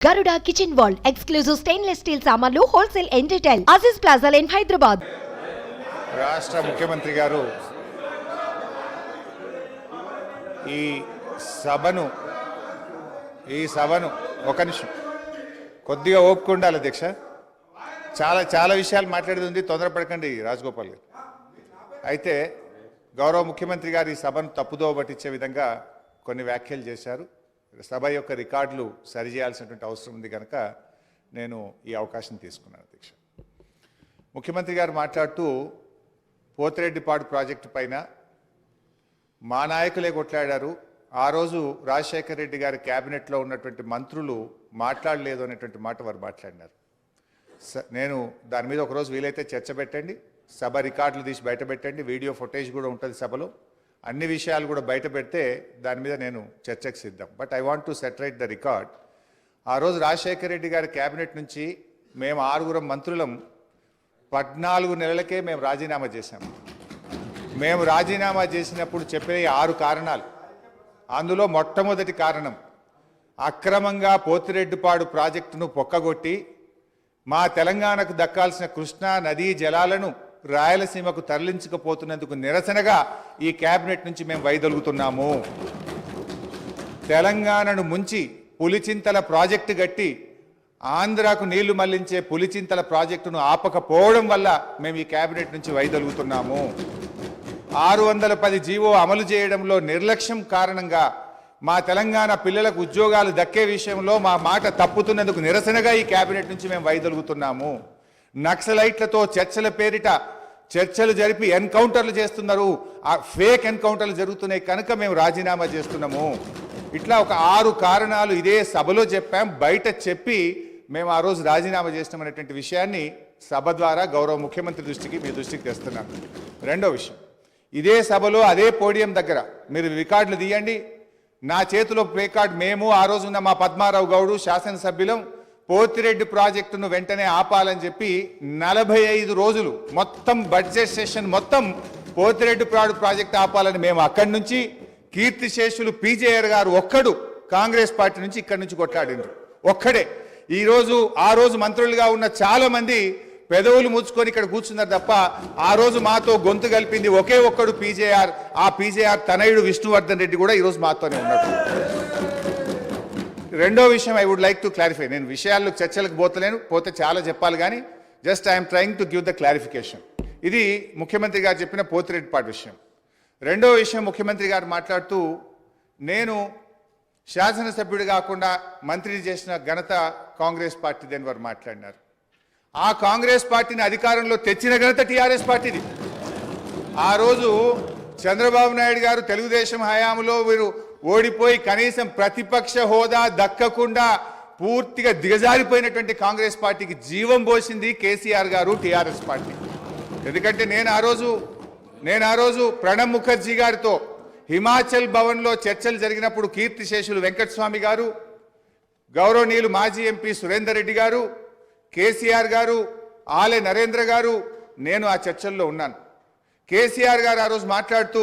Garuda kitchen wall exclusive stainless steel సామాన్లు wholesale and retail Aziz plaza line Hyderabad రాష్ట్ర ముఖ్యమంత్రి గారు ఈ సభను ఈ సభను ఒక నిమిషం కొద్దిగా ఓపిక ఉండాలి అధ్యక్ష. చాలా చాలా విషయాలు మాట్లాడేది ఉంది తొందరపడకండి రాజగోపాల్ గారు. అయితే గౌరవ ముఖ్యమంత్రి గారు ఈ సభను తప్పుదోవ పట్టించే విధంగా కొన్ని వ్యాఖ్యలు చేశారు. సభ యొక్క రికార్డులు సరిచేయాల్సినటువంటి అవసరం ఉంది కనుక నేను ఈ అవకాశం తీసుకున్నాను అధ్యక్ష. ముఖ్యమంత్రి గారు మాట్లాడుతూ పోతిరెడ్డిపాడు ప్రాజెక్టు పైన మా నాయకులే కొట్లాడారు. ఆ రోజు రాజశేఖర రెడ్డి గారి క్యాబినెట్లో ఉన్నటువంటి మంత్రులు మాట్లాడలేదు అనేటువంటి మాట వారు మాట్లాడినారు. స- నేను దాని మీద ఒకరోజు వీలైతే చర్చ పెట్టండి సభ రికార్డులు తీసి బయట పెట్టండి వీడియో ఫుటేజ్ కూడా ఉంటుంది సభలో. అన్ని విషయాలు కూడా బయట పెడితే దాని మీద నేను చర్చకు సిద్ధం. But I want to set right the record ఆ రోజు రాజశేఖర రెడ్డి గారి క్యాబినెట్ నుంచి మేము ఆరుగురం మంత్రులం పద్నాలుగు నెలలకే మేము రాజీనామా చేశాము మేము రాజీనామా చేసినప్పుడు చెప్పిన ఆరు కారణాలు. అందులో మొట్టమొదటి కారణం అక్రమంగా పోతిరెడ్డిపాడు ప్రాజెక్టును పొక్కగొట్టి మా తెలంగాణకు దక్కాల్సిన కృష్ణా నదీ జలాలను రాయలసీమకు తరలించకపోతున్నందుకు నిరసనగా ఈ కేబినెట్ నుంచి మేము వైదొలుగుతున్నాము. తెలంగాణను ముంచి పులిచింతల ప్రాజెక్టు గట్టి ఆంధ్రాకు నీళ్ళు మళ్ళించే పులిచింతల ప్రాజెక్టును ఆపకపోవడం వల్ల మేము ఈ కేబినెట్ నుంచి వైదొలుగుతున్నాము. ఆరు వందల పది జీవో అమలు చేయడంలో నిర్లక్ష్యం కారణంగా మా తెలంగాణ పిల్లలకు ఉద్యోగాలు దక్కే విషయంలో మా మాట తప్పుతున్నందుకు నిరసనగా ఈ కేబినెట్ నుంచి మేము వైదొలుగుతున్నాము. నక్సలైట్లతో చర్చల పేరిట చర్చలు జరిపి ఎన్కౌంటర్లు చేస్తున్నారు. ఆ ఫేక్ ఎన్కౌంటర్లు జరుగుతున్నాయి కనుక మేము రాజీనామా చేస్తున్నాము. ఇట్లా ఒక ఆరు కారణాలు ఇదే సభలో చెప్పాం. బయట చెప్పి మేము ఆ రోజు రాజీనామా చేసినామనేటువంటి విషయాన్ని సభ ద్వారా గౌరవ ముఖ్యమంత్రి దృష్టికి మీ దృష్టికి తెస్తున్నాను రెండో విషయం. ఇదే సభలో అదే పోడియం దగ్గర మీరు రికార్డులు తీయండి. నా చేతిలో ప్లే కార్డ్ మేము ఆ రోజున మా పద్మారావు గౌడు శాసనసభ్యులం పోతిరెడ్డి ప్రాజెక్టును వెంటనే ఆపాలని చెప్పి నలభై ఐదు రోజులు మొత్తం బడ్జెట్ సెషన్ మొత్తం పోతిరెడ్డి ప్రాడు ప్రాజెక్ట్ ఆపాలని మేము అక్కడి నుంచి కీర్తిశేషులు పీజేఆర్ గారు ఒక్కడు కాంగ్రెస్ పార్టీ నుంచి ఇక్కడి నుంచి కొట్లాడిండ్రు. ఒక్కడే. ఈరోజు ఆ రోజు మంత్రులుగా ఉన్న చాలా మంది పెదవులు ముచ్చుకొని ఇక్కడ కూర్చున్నారు తప్ప ఆ రోజు మాతో గొంతు కలిపింది ఒకే ఒక్కడు పీజేఆర్. ఆ పీజేఆర్ తనయుడు విష్ణువర్ధన్ రెడ్డి కూడా ఈరోజు మాతోనే ఉన్నాడు. రెండో విషయం I would like to clarify నేను విషయాల్లో చర్చలకు పోతలేను పోతే చాలా చెప్పాలి కానీ just I'm trying to give the clarification ఇది ముఖ్యమంత్రి గారు చెప్పిన పోతిరెడ్డిపాటి విషయం. రెండో విషయం ముఖ్యమంత్రి గారు మాట్లాడుతూ నేను శాసనసభ్యుడు కాకుండా మంత్రిని చేసిన ఘనత కాంగ్రెస్ పార్టీది అని వారు మాట్లాడినారు. ఆ కాంగ్రెస్ పార్టీని అధికారంలో తెచ్చిన ఘనత టీఆర్ఎస్ పార్టీది. ఆ రోజు చంద్రబాబు నాయుడు గారు తెలుగుదేశం హయాంలో వీరు ఓడిపోయి కనీసం ప్రతిపక్ష హోదా దక్కకుండా పూర్తిగా దిగజారిపోయినటువంటి కాంగ్రెస్ పార్టీకి జీవం పోసింది కేసీఆర్ గారు టీఆర్ఎస్ పార్టీ. ఎందుకంటే నేను ఆ రోజు నేను ఆ రోజు ప్రణబ్ ముఖర్జీ గారితో హిమాచల్ భవన్లో చర్చలు జరిగినప్పుడు కీర్తిశేషులు వెంకటస్వామి గారు గౌరవనీయులు మాజీ ఎంపీ సురేందర్ రెడ్డి గారు కేసీఆర్ గారు ఆలే నరేంద్ర గారు నేను ఆ చర్చల్లో ఉన్నాను. కేసీఆర్ గారు ఆ రోజు మాట్లాడుతూ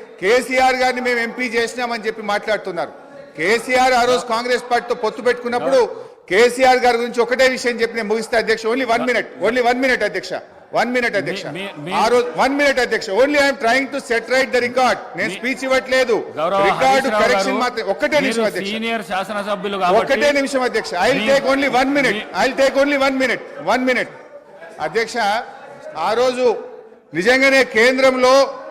కేసీఆర్ గారిని మేము ఎంపీ చేసినామని చెప్పి మాట్లాడుతున్నారు. కేసీఆర్ ఆ రోజు కాంగ్రెస్ పార్టీతో పొత్తు పెట్టుకున్నప్పుడు కేసీఆర్ గారి గురించి ఒకటే విషయం చెప్పి నేను ముగిస్తే అధ్యక్ష. Only one minute only one minute అధ్యక్ష. వన్ మినిట్ అధ్యక్ష. ఆ రోజు వన్ మినిట్ అధ్యక్ష. Only I'm trying to set right the record నేను స్పీచ్ ఇవ్వట్లేదు. రికార్డు కరెక్షన్ మాత్రం ఒక్కటే నిమిషం అధ్యక్ష. సీనియర్ శాసనసభ్యులు ఒక్కటే కాబట్టి నిమిషం అధ్యక్ష. I take only one minute I take only one minute one minute అధ్యక్ష ఆ రోజు నిజంగానే కేంద్రంలో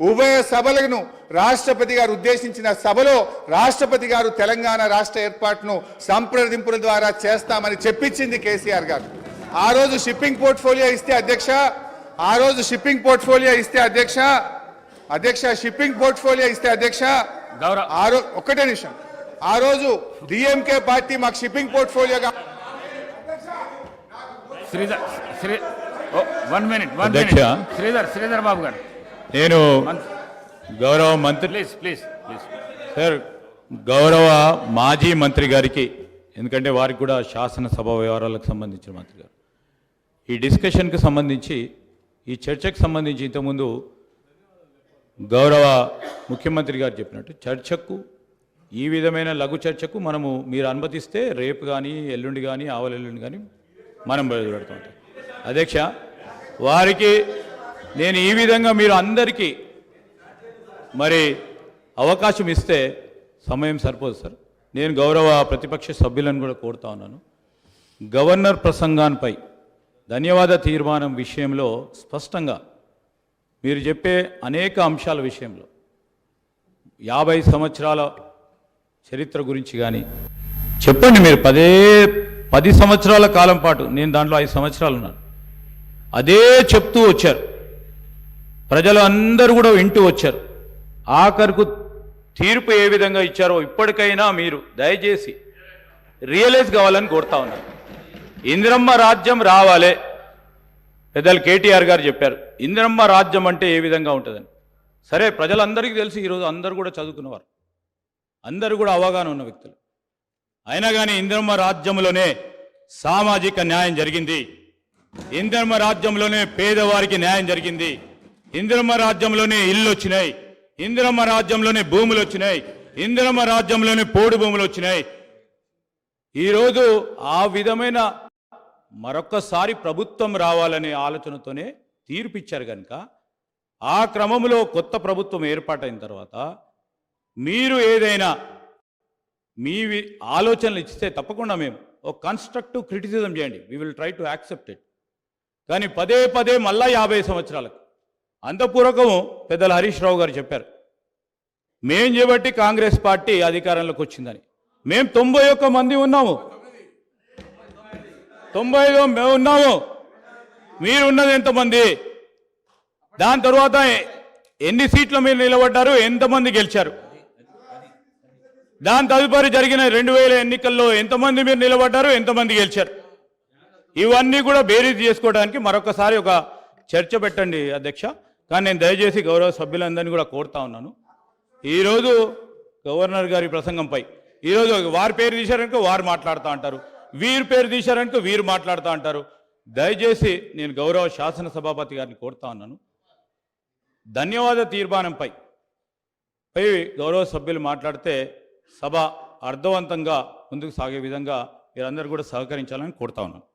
ఉభయ సభలను రాష్ట్రపతి గారు ఉద్దేశించిన సభలో రాష్ట్రపతి గారు తెలంగాణ రాష్ట్ర ఏర్పాటును సంప్రదింపుల ద్వారా చేస్తామని చెప్పించింది కేసీఆర్ గారు. ఆ రోజు షిప్పింగ్ పోర్ట్ఫోలియో ఇస్తే అధ్యక్ష ఆ రోజు షిప్పింగ్ పోర్ట్ఫోలియో ఇస్తే అధ్యక్ష అధ్యక్ష షిప్పింగ్ పోర్ట్ఫోలియో ఇస్తే అధ్యక్ష గౌరవ ఆ రోజు ఒక్కటే నిమిషం. ఆ రోజు డిఎంకే పార్టీ మాకు shipping పోర్ట్ఫోలియోగా Sridhar Sri one minute one అధ్యక్ష. మినిట్. శ్రీధర్ శ్రీధర్ బాబు గారు. నేను గౌరవ మంత్రి ప్లీజ్ ప్లీజ్ ప్లీజ్ సార్ గౌరవ మాజీ మంత్రి గారికి ఎందుకంటే వారికి కూడా శాసనసభ వ్యవహారాలకు సంబంధించిన మంత్రి గారు. ఈ డిస్కషన్కి సంబంధించి ఈ చర్చకు సంబంధించి ఇంతకుముందు గౌరవ ముఖ్యమంత్రి గారు చెప్పినట్టు చర్చకు ఈ విధమైన లఘు చర్చకు మనము మీరు అనుమతిస్తే రేపు కానీ ఎల్లుండి కానీ ఆవలెల్లుండి కానీ మనం బయలుపెడతాం అధ్యక్ష వారికి నేను ఈ విధంగా మీరు అందరికీ మరి అవకాశం ఇస్తే సమయం సరిపోదు సార్. నేను గౌరవ ప్రతిపక్ష సభ్యులను కూడా కోరుతా ఉన్నాను. గవర్నర్ ప్రసంగాన్పై ధన్యవాద తీర్మానం విషయంలో స్పష్టంగా మీరు చెప్పే అనేక అంశాల విషయంలో యాభై సంవత్సరాల చరిత్ర గురించి కానీ చెప్పండి మీరు. పదే పది సంవత్సరాల కాలం పాటు నేను దాంట్లో ఐదు సంవత్సరాలు ఉన్నాను. అదే చెప్తూ వచ్చారు. ప్రజలు అందరూ కూడా వింటూ వచ్చారు. ఆఖరుకు తీర్పు ఏ విధంగా ఇచ్చారో ఇప్పటికైనా మీరు దయచేసి రియలైజ్ కావాలని కోరుతా ఉన్నారు ఇందిరమ్మ రాజ్యం రావాలే పెద్దలు కేటీఆర్ గారు చెప్పారు. ఇందిరమ్మ రాజ్యం అంటే ఏ విధంగా ఉంటుందని. సరే ప్రజలందరికీ తెలిసి ఈరోజు అందరూ కూడా చదువుకున్నవారు. అందరూ కూడా అవగాహన ఉన్న వ్యక్తులు. అయినా కానీ ఇందిరమ్మ రాజ్యంలోనే సామాజిక న్యాయం జరిగింది. ఇందిరమ్మ రాజ్యంలోనే పేదవారికి న్యాయం జరిగింది. ఇందిరమ్మ రాజ్యంలోనే ఇల్లు వచ్చినాయి ఇందిరమ్మ రాజ్యంలోనే భూములు వచ్చినాయి ఇందిరమ్మ రాజ్యంలోనే పోడు భూములు వచ్చినాయి ఈరోజు ఆ విధమైన మరొక్కసారి ప్రభుత్వం రావాలనే ఆలోచనతోనే తీర్పిచ్చారు కనుక ఆ క్రమంలో కొత్త ప్రభుత్వం ఏర్పాటైన తర్వాత మీరు ఏదైనా మీ ఆలోచనలు ఇస్తే తప్పకుండా మేము ఒక కన్స్ట్రక్టివ్ క్రిటిసిజం చేయండి. We will try to accept it కానీ పదే పదే మళ్ళా యాభై సంవత్సరాలకు అంతపూర్వకం పెద్దల హరీష్ రావు గారు చెప్పారు మేం చేపట్టి కాంగ్రెస్ పార్టీ అధికారంలోకి వచ్చిందని. మేము తొంభై ఒక్క మంది ఉన్నాము. తొంభై ఐదు మేము ఉన్నాము. మీరు ఉన్నది ఎంతమంది? దాని తర్వాత ఎన్ని సీట్లు మీరు నిలబడ్డారు? ఎంతమంది గెలిచారు? దాని తదుపరి జరిగిన రెండు వేల ఎన్నికల్లో ఎంతమంది మీరు నిలబడ్డారు? ఎంతమంది గెలిచారు? ఇవన్నీ కూడా బేరీజ్ చేసుకోవడానికి మరొకసారి ఒక చర్చ పెట్టండి అధ్యక్ష. కానీ నేను దయచేసి గౌరవ సభ్యులందరినీ కూడా కోరుతా ఉన్నాను. ఈరోజు గవర్నర్ గారి ప్రసంగంపై ఈరోజు వారి పేరు తీశారనుకో వారు మాట్లాడుతూ అంటారు. వీరి పేరు తీశారనుకో వీరు మాట్లాడుతూ అంటారు. దయచేసి నేను గౌరవ శాసన సభాపతి గారిని కోరుతా ఉన్నాను. ధన్యవాద తీర్మానంపై పై గౌరవ సభ్యులు మాట్లాడితే సభ అర్థవంతంగా ముందుకు సాగే విధంగా మీరందరూ కూడా సహకరించాలని కోరుతా ఉన్నాను.